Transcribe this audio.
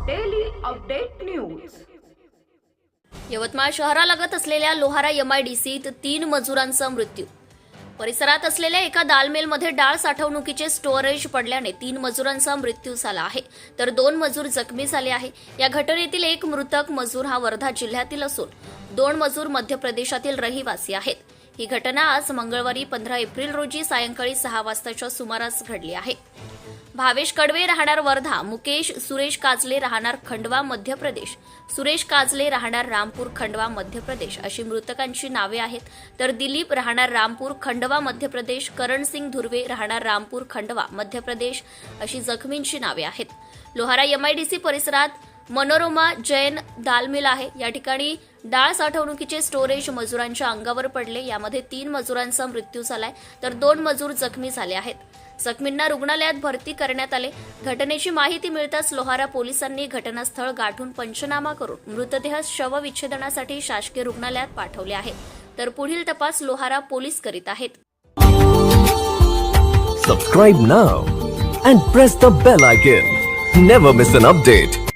Update news Yavatmal शहरालगत असलेल्या लोहारा एमआयडीसीत तीन मजुरांचा मृत्यू. परिसरात असलेल्या एका दालमेलमध्ये डाळ साठवणुकीचे स्टोअरेज पडल्याने तीन मजुरांचा मृत्यू झाला आहे. तर दोन मजूर जखमी झाले आहे. या घटनेतील एक मृतक मजूर हा वर्धा जिल्ह्यातील असून दोन मजूर मध्य प्रदेशातील रहिवासी आहेत. ही घटना आज मंगळवारी पंधरा एप्रिल रोजी सायंकाळी सहा वाजताच्या सुमारास घडली आहे. भावेश कडवे राहणार वर्धा मुकेश सुरेश काजले राहणार खंडवा मध्य प्रदेश. सुरेश काजले राहणार रामपूर खंडवा मध्य प्रदेश. अशी मृतकांची नावे आहेत. तर दिलीप राहणार रामपूर खंडवा मध्य प्रदेश. करणसिंग धुर्वे राहणार रामपूर खंडवा मध्य प्रदेश. अशी जखमींची नावे आहेत. लोहारा एमआयडीसी परिसरात मनोरमा जैन दालमिल आहे. या ठिकाणी डाळ साठवणुकीचे स्टोरेज मजुरांच्या अंगावर पडले. यामध्ये तीन मजुरांचा मृत्यू झालाय. तर दोन मजूर जखमी झाले आहेत. जखमींना रुग्णालयात भरती करण्यात आले. घटनेची माहिती मिळताच लोहारा पोलिसांनी घटनास्थळ गाठून पंचनामा करून मृतदेह शवविच्छेदनासाठी शासकीय रुग्णालयात पाठवले आहे तर पुढील तपास लोहारा पोलीस करीत आहेत. Subscribe now and press the bell icon never miss an update